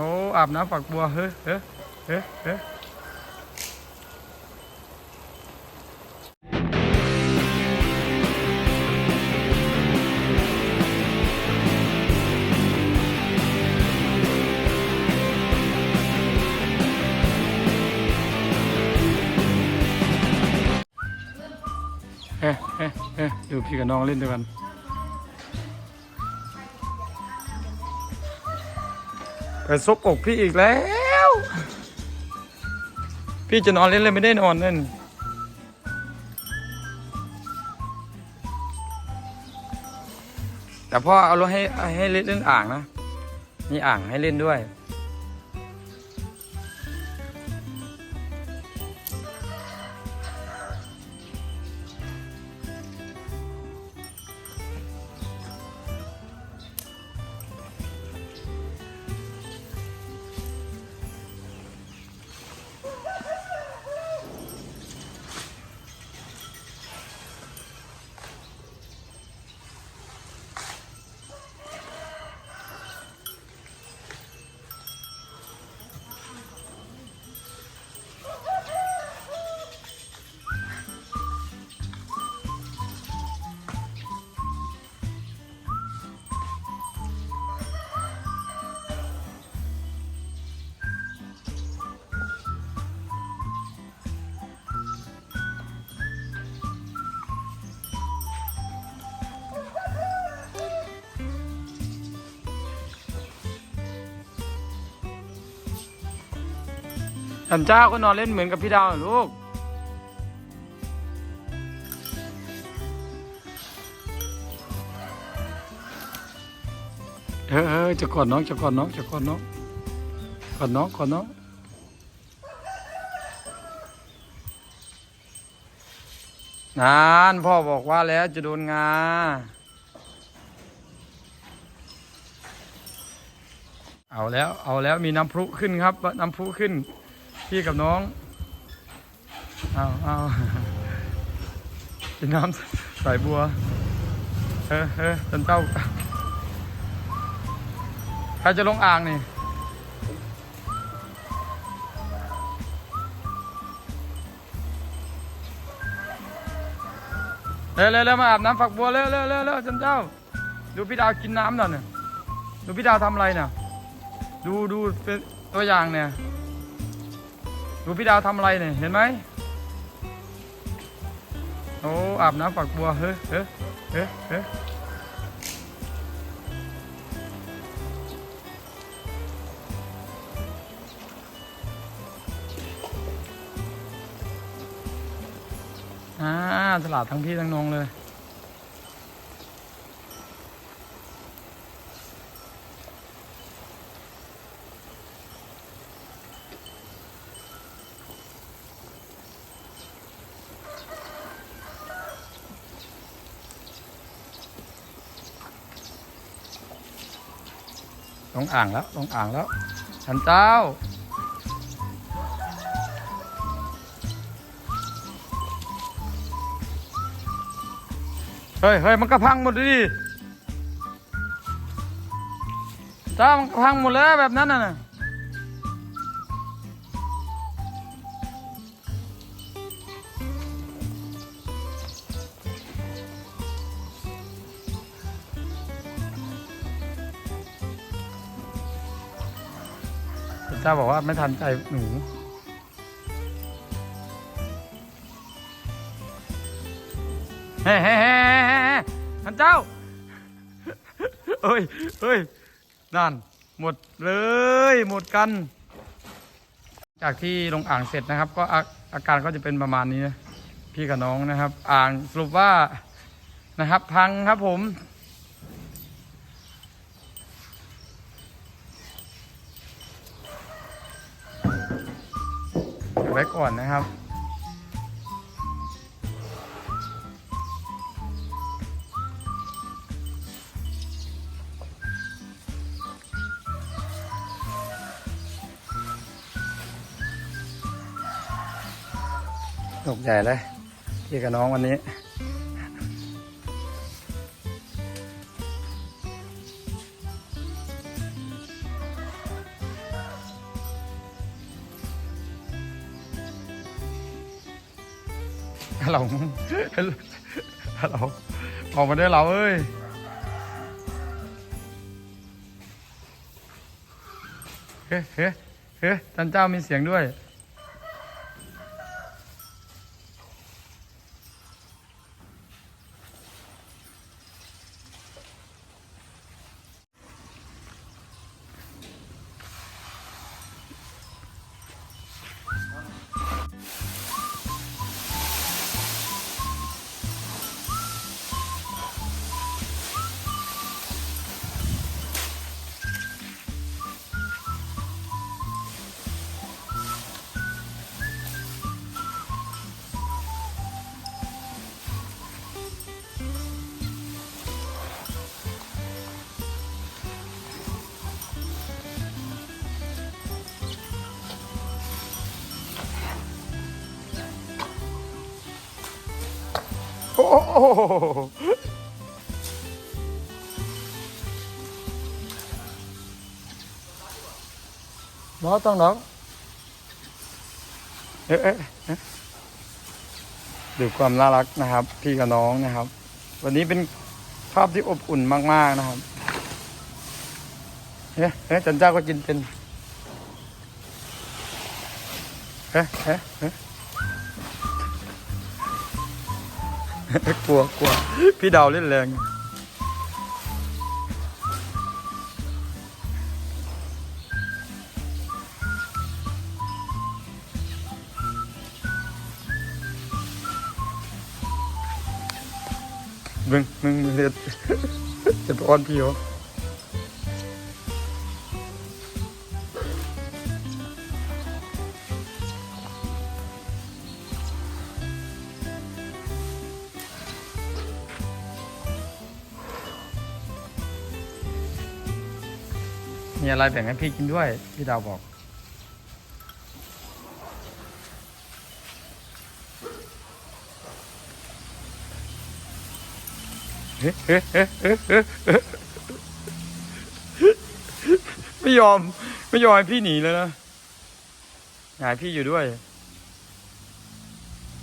โอ้อาบน้ำฝักบัวเฮ้ยเฮ้ยเฮ้ยเฮ้ยเฮ้ยเฮ้ยเฮ้ยดูพี่กับน้องเล่นด้วยกัน ไปซบอกพี่อีกแล้ว พี่จะนอนเล่นเลยไม่ได้นอนนั่นแต่พ่อเอารถให้ให้เล่นเล่นอ่างนะ มีอ่างให้เล่นด้วย ท่านเจ้าก็นอนเล่นเหมือนกับพี่ดาวลูก เออเออจะกอดน้องจะกอดน้องจะกอดน้องกอดน้องกอดน้องนานพ่อบอกว่าแล้วจะโดนงาเอาแล้วเอาแล้วมีน้ำพุขึ้นครับ น้ำพุขึ้น พี่กับน้องเอาเอาเป็นน้ำสายบัว เออเออจนเต้า ใครจะลงอ่างนี่เร็วเร็วเร็วมาอาบน้ำฝักบัวเร็วเร็วเร็วเร็วจนเจ้า ดูพี่ดาวกินน้ำหน่อยเนี่ยดูพี่ดาวทำอะไรเนี่ยดูดูเป็นตัวอย่างเนี่ย ดูพี่ดาวทำอะไรเนี่ยเห็นไหมโอ้อาบน้ำฝักบัวเฮ้ยเฮ้ยเฮ้ยเฮ้ยอ่าตลาดทั้งพี่ทั้งน้องเลย งอ่างแล้วลงอ่างแล้วฉันเจ้า เฮ้ยเฮ้ยมันก็พังหมดดิเจ้ามันก็พังหมดแล้วแบบนั้นน่ะ เจ้าบอกว่าไม่ทันใจหนูเฮ้เฮ้เฮ้เฮ้เฮ้ท่านเจ้าเฮ้ยเฮ้ยนั่น หมดเลย หมดกัน จากที่ลงอ่างเสร็จนะครับ ก็อาอาการก็จะเป็นประมาณนี้นะพี่กับน้องนะครับ อ่างสรุปว่านะครับ พังครับผม ไว้ก่อนนะครับ ตกใหญ่เลยพี่กับน้องวันนี้ เราเราออกมาได้เราเอ้ยเฮ้เฮ้เฮ้ท่านเจ้ามีเสียงด้วย โอ้โหน้องต้องน้องเอ๊ะเอ๊ะเอ๊ะดูความน่ารักนะครับ พี่กับน้องนะครับ วันนี้เป็นภาพที่อบอุ่นมาก ๆนะครับเฮ้เฮ้จันเจ้าก็กินเป็นเฮ้เฮ้เฮ้ กลัวกลัวพี่ดาวเล่นแรงมึงมึงมึงจะจะปอ้อนพี่เหรอ มีอะไรแบ่งให้พี่กินด้วย พี่ดาวบอก ไม่ยอม ไม่ยอมให้พี่หนีเลยนะอยากให้พี่อยู่ด้วย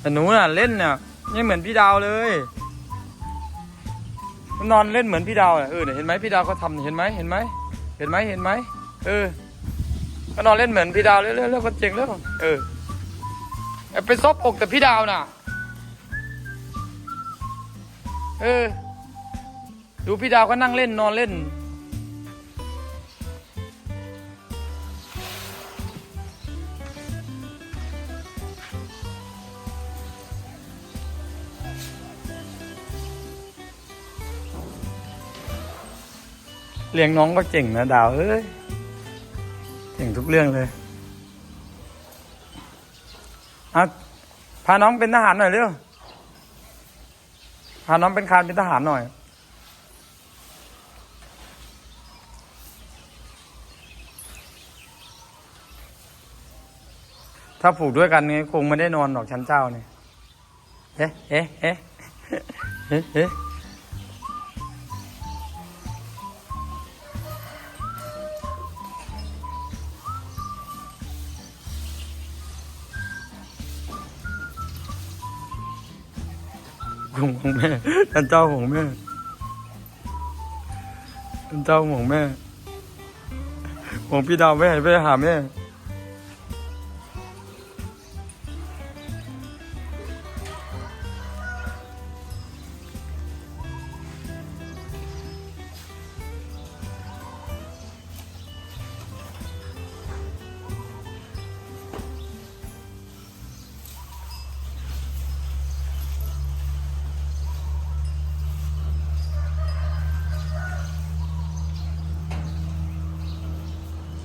แต่หนูน่ะเล่นเนี่ยไม่เหมือนพี่ดาวเลยนอนเล่นเหมือนพี่ดาวอะเออเห็นไหมพี่ดาวเขาทำเห็นไหมเห็นไหม เห็นไหมเห็นไหมเออก็นอนเล่นเหมือนพี่ดาวเรื่อยๆเรื่องคนเจ๋งเรื่องเออไปซบอกแต่พี่ดาวน่ะ เออ ดูพี่ดาวก็นั่งเล่นนอนเล่น เลี้ยงน้องก็เก่งนะดาวเอ้ยเก่งทุกเรื่องเลยเอาพาน้องเป็นทหารหน่อยเร็วพาน้องเป็นคานเป็นทหารหน่อย ถ้าผูกด้วยกันนี้คงไม่ได้นอนหรอกชั้นเจ้านี่เอ๊ะเอ๊ะเอ๊ะเอ๊ะ ของแม่ท่านเจ้าของแม่ท่านเจ้าของแม่ของพี่ดาวไม่ให้ไปหาแม่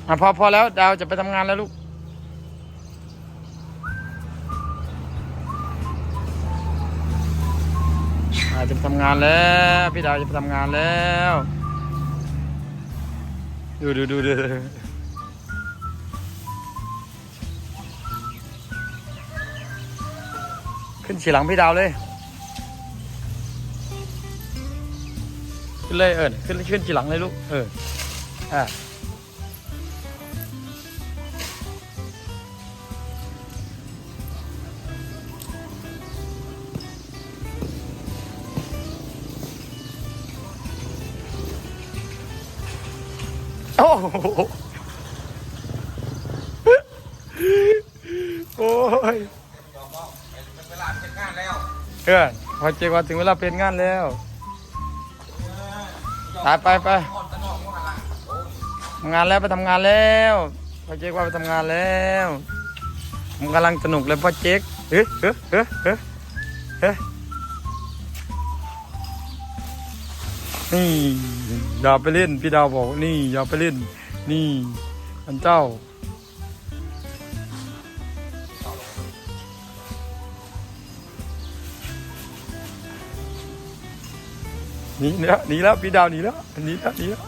อะพอพอแล้วดาวจะไปทำงานแล้วลูก อาจะไปทำงานแล้ว พี่ดาวจะไปทำงานแล้ว ดูดูดูดูขึ้นฉีหลังพี่ดาวเลย ขึ้นเลยเออขึ้นขึ้นฉีหลังเลยลูก เออ อ่า โอ้โหโอ้ยเป็นเวลาเป็นงานแล้วเออพอเจอว่าถึงเวลาเป็นงานแล้วไปไปไปงทำงานแล้วไปทำงานแล้วพอเจ๊กว่าไปทำงานแล้วผมกำลังสนุกเลยพ่อเจ๊กเฮ้เฮ้ยเฮ้ยเฮ้ยเฮ้ย นี่อย่าไปเล่นพี่ดาวบอก นี่ อย่าไปเล่น นี่อันเจ้าหนีแล้วหนีแล้วพี่ดาวหนีแล้วหนีแล้วหนีแล้ว